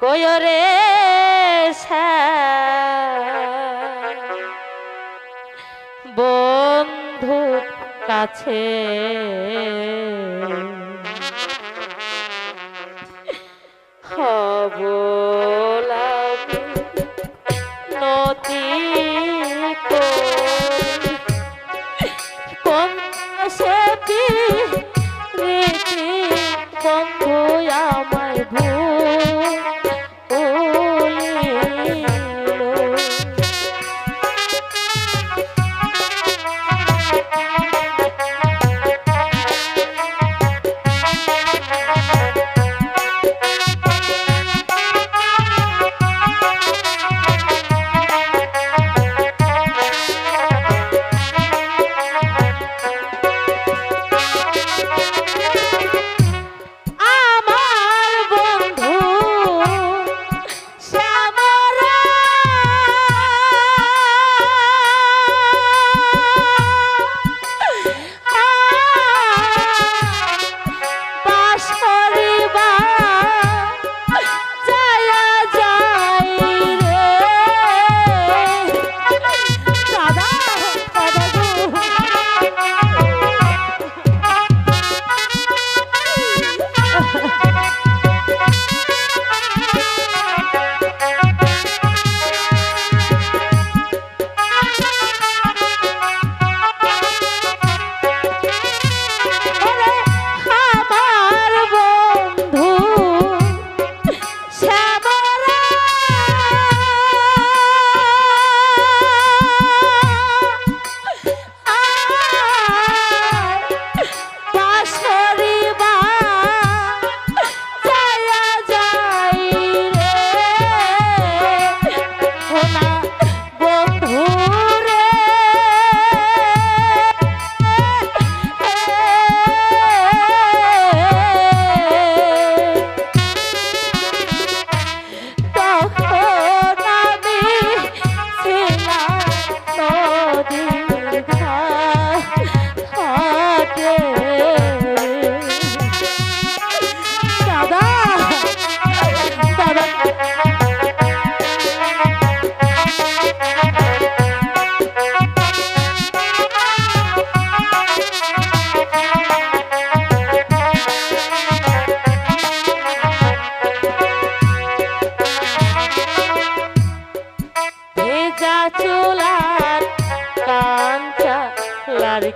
কয়রে বন্ধু কাছে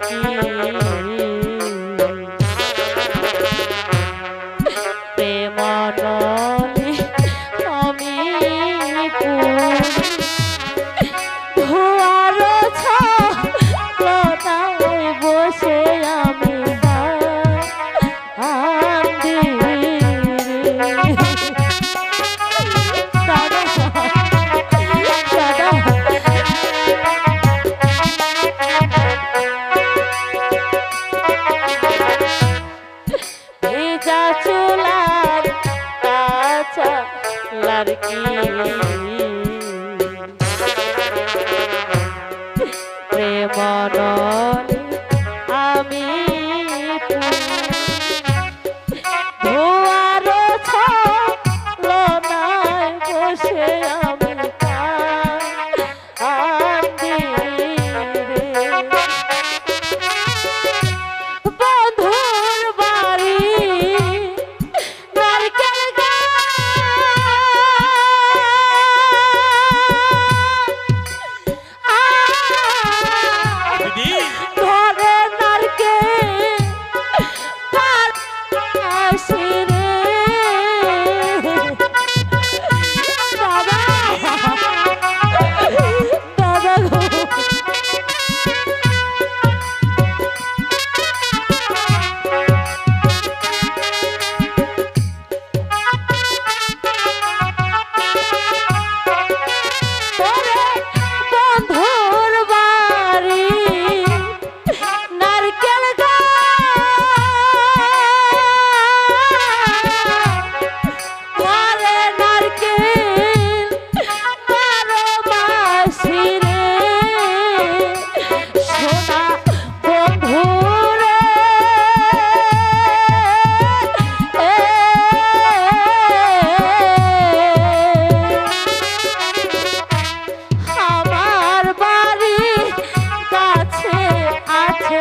Thank you. claro que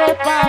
Bye.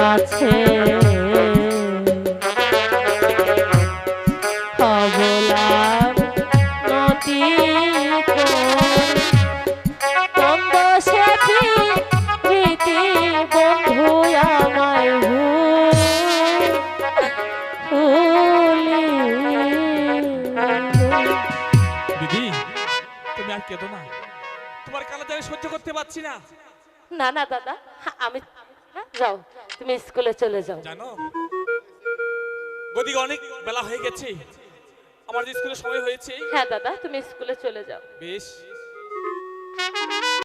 কাছে। হবলাম নদী বন্ধ সে প্রীতি বন্ধু আমায় ভুলি দিদি তুমি আর কেঁদো না। তোমার কালাতে আমি সহ্য করতে পারছি না। না না দাদা আমি যাও তুমি স্কুলে চলে যাও। জানো গদিকে অনেক বেলা হয়ে গেছে। আমার স্কুলে সময় হয়েছে হ্যাঁ দাদা তুমি স্কুলে চলে যাও। বেশ।